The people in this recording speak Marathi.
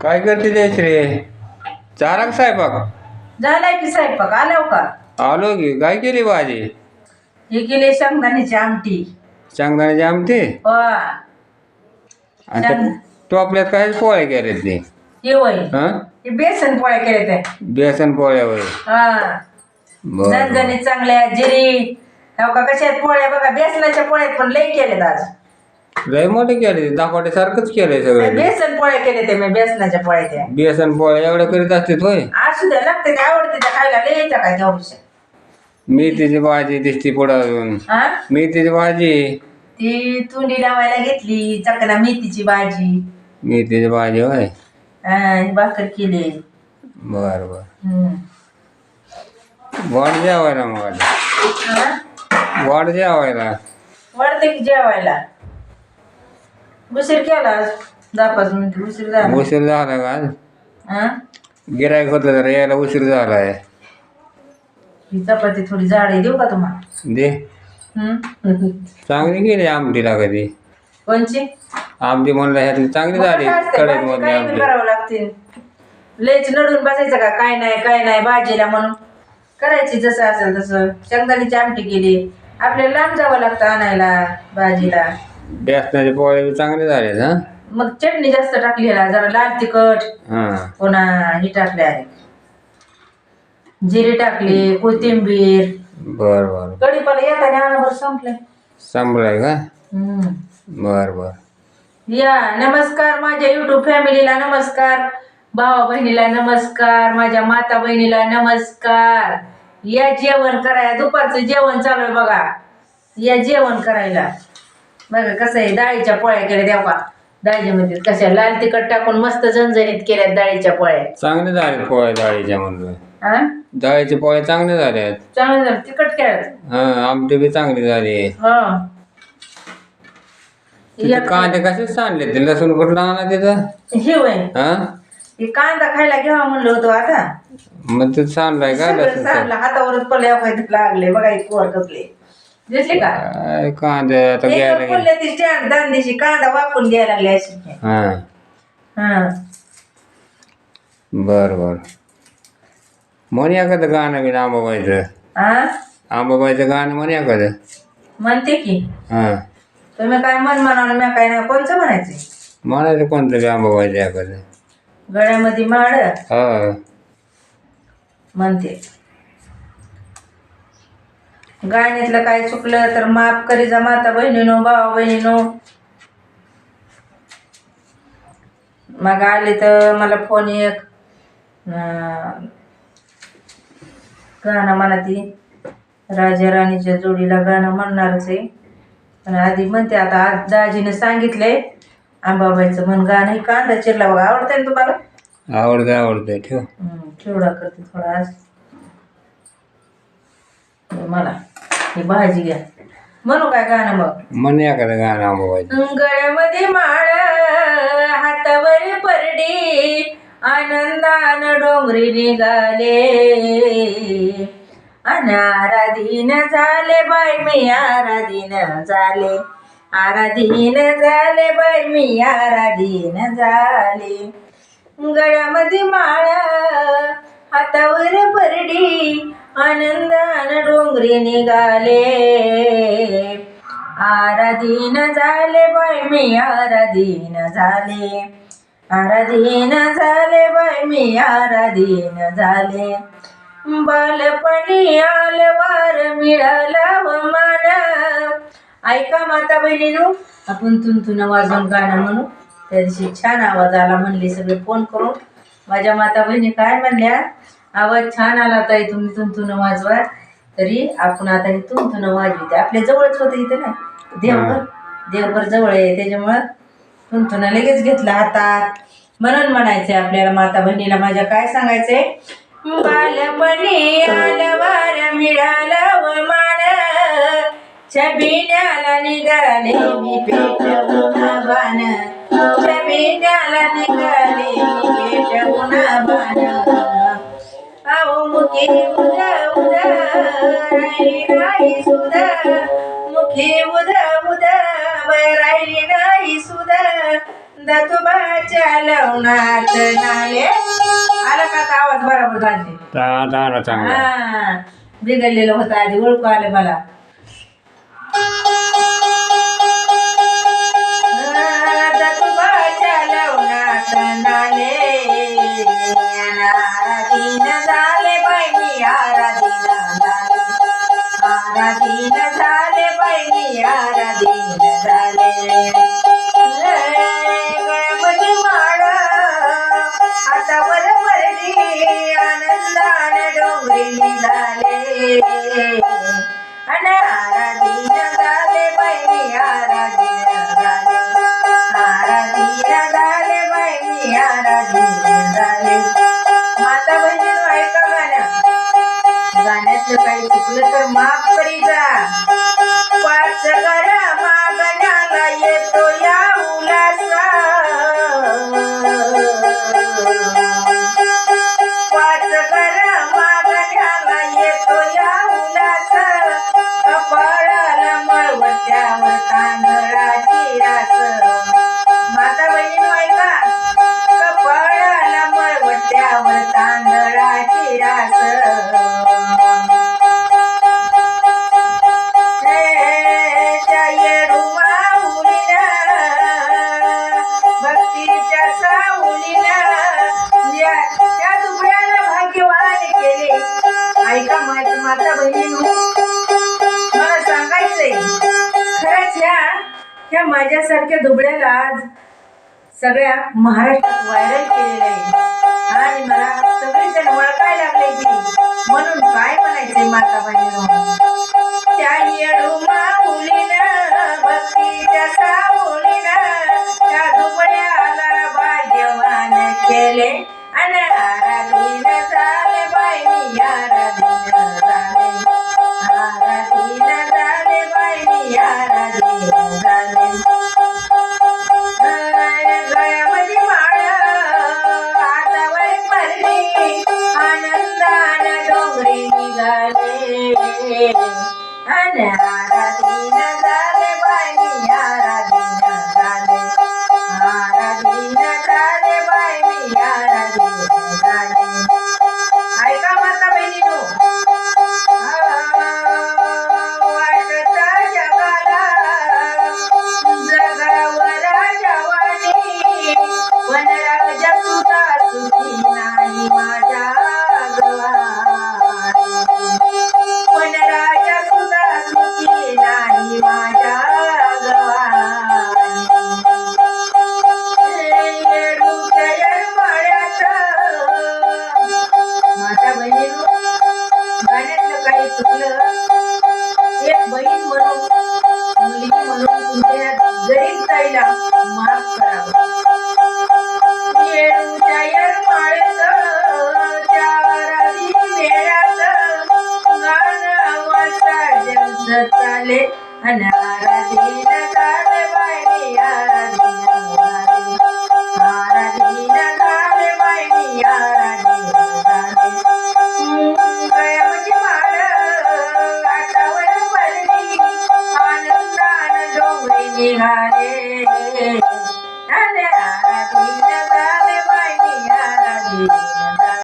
काय करते जयश्री चारा का स्वयंपाक? झालाय की स्वयंपाक. आलो का? आलो की. काय केली भाजी? हे केले शेंगदाण्याची आमटी. शेंगदाण्याची आमटी? वा आणि त्या टोपल्यात काय पोळ्या केल्या ते? हे वय हा? हे बेसन पोळ्या केले ते बेसन पोळ्या वय हा. बर. चांगल्या जिरी. हो का कशा आहेत पोळ्या? बघा बेसनाच्या पोळ्यात पण लई केलेत आज. लय मोठे केले दाखवाटे सारखंच केलंय सगळं. बेसन पोळ्या केले ते मी बेसनाच्या पोळ्या त्या. बेसन पोळ्या एवढं करीत असते होय. आज सुद्धा लागते ते आवडते त्या खायला काय तेवढीशी मेथीची भाजी दिसती पुढं अजून. हा मेथीची भाजी. ती तुंडी लावायला घेतली चकना मेथीची भाजी. मेथीची भाजी होय. भाकर केली. बर बर. हम्म. वाढ जेवायला मग आता. हा? वाढ जेवायला. वाढते की जेवायला? उशीर केला आज. दहा पाच मिनिट उशीर झाला. उशीर झाला का आज? हा? गिरायक होतं जरा यायला उशीर झालाय. ही चपाती थोडी जाड आहे देऊ का तुम्हाला? दे. हम्म? चांगली केली आमटीला कधी. कोणची? आमटी म्हणलं ह्यातली चांगली मग झाली कसं असतं, कडक भाजी मधली काही बी आमटी. करावं लागते लयच नडून बसायचं का? काय नाही काय नाही भाजीला म्हणून. करायची जसं असेल तसं. शेंगदाण्याची आमटी केली. आपल्याला लांब जावं लागतं आणायला भाजीला बेसनाचे पोळे चांगले झाले हा? मग चटणी जास्त टाकली ह्याला जरा लाल तिखट हा. पुन्हा ही टाकली आहे. जिरे टाकली कोथिंबीर. बर बर. कढीपाला येताना आणवर संपले संभळाय का? हम्म. बर बर. या नमस्कार माझ्या युट्यूब फॅमिलीला नमस्कार. भावा बहिणीला नमस्कार. माझ्या माता बहिणीला नमस्कार. या जेवण करायला दुपारचं जेवण चालू आहे बघा. या जेवण करायला. बघा कसं आहे डाळीच्या पोळ्या केल्या देव का? डाळीमध्ये कशा लाल तिखट टाकून मस्त झणझणीत केल्यात डाळीच्या पोळ्या. चांगले झाले पोळे डाळीच्या हा डाळीचे पोळे चांगले झाले आहेत चांगलं झालं तिखट केल्यात. हा आमटी बी चांगली झाली. हा. तिथे कांदे कसे सांडले ते? लसूण कुठला आणला तिथं? हे वय हा? हे कांदा खायला घ्यावा म्हणलं होतं आता. मग ते सांडलाय का सगळं लसूण सांडलं हातावरच पडल्या काय लागले बघा एक वर कसले. दिसले का? काय कांदे आता घ्यायला गेले. ती कांदा वापरून घ्यायला लागले अशी हा. हा. बर बर. म्हण एखादं गाणं बी आंबाबाईचं. हा आंबाबाईचं गाणं म्हण एखादं. म्हणते की. हा. तुम्ही काय मन म्हणाल मी काय नाही कोणचं म्हणायचं? म्हणायचं कोणतं बी आंबाबाईचं एखादं. गळ्यामध्ये माळ? हा. म्हणते. गाण्यातलं काय चुकलं तर माफ करी जा माता बहिणीनो भावा बहिणीनो. मग आले तर मला फोन एक गाणं म्हणा ती राजा राणीच्या जोडीला गाणं म्हणणारच आहे. पण आधी म्हणते आता आज दाजीनं सांगितलंय आंबाबाईचं म्हण गाणं हे कांदा चिरला बघा आवडतंय ना तुम्हाला? आवडतं आवडतं ठेव. चिवडा करते थोडा आज. मला. ही भाजी घ्या. म्हणू काय गाणं मग? म्हण एखादं गाणं गळ्यामध्ये माळ हातावर परडी आनंदान डोंगरी निघाले. अनाराधीन झाले बाय मी आराधीन झाले. आराधीन झाले बाय मी आराधीन झाले. गळ्यामध्ये माळ हातावर परडी आनंदान डोंगरी निघाले आराधीन झाले बाय मी आराधीन झाले. आराधीन झाले बाय मी आराधीन झाले. बालपणी आलवार मिळाला व मान. ऐका माता बहिणीनो आपण तुंतुन वाजवून गाणं म्हणू. त्या दिवशी छान आवाज आला म्हणले सगळे फोन करून. माझ्या माता बहिणी काय म्हणल्या? आवाज छान आला ताई तुम्ही तुंतुन वाजवा. तरी आपण आता हे तुंतुन वाजविते आपल्या जवळच होतं इथे ना. देवघर. देवघर जवळ आहे. त्याच्यामुळं तुंतुन लगेच घेतला हातात म्हणून म्हणायचंय आपल्याला माता बहिणीला माझ्या काय सांगायचंय? बालपणी आलवार मिळाला व मान छबिन्याला निघाले मी पेटवून छबिन्याला निघाले मी पेटवून बाण अहो मुके उदा उदा. राहिली नाही सुद्धा. उदा उदा राहिली नाही सुद्धा. दतुबाच्या लवणात आला का आवाज बरोबर झाले बिघडलेलं होतं आधी ओळखू आले मला. दतुबाच्या लवणात नाले माझं काही चुकलं तर माफ करी जा पाच करा मागण्याला येतो ह्या ह्या माझ्यासारख्या दुबळ्याला आज सगळ्या महाराष्ट्रात व्हायरल केलेलं आहे. आणि मला सगळेजण ओळखायला लागले म्हणून काय म्हणायचंय माता बहिणी and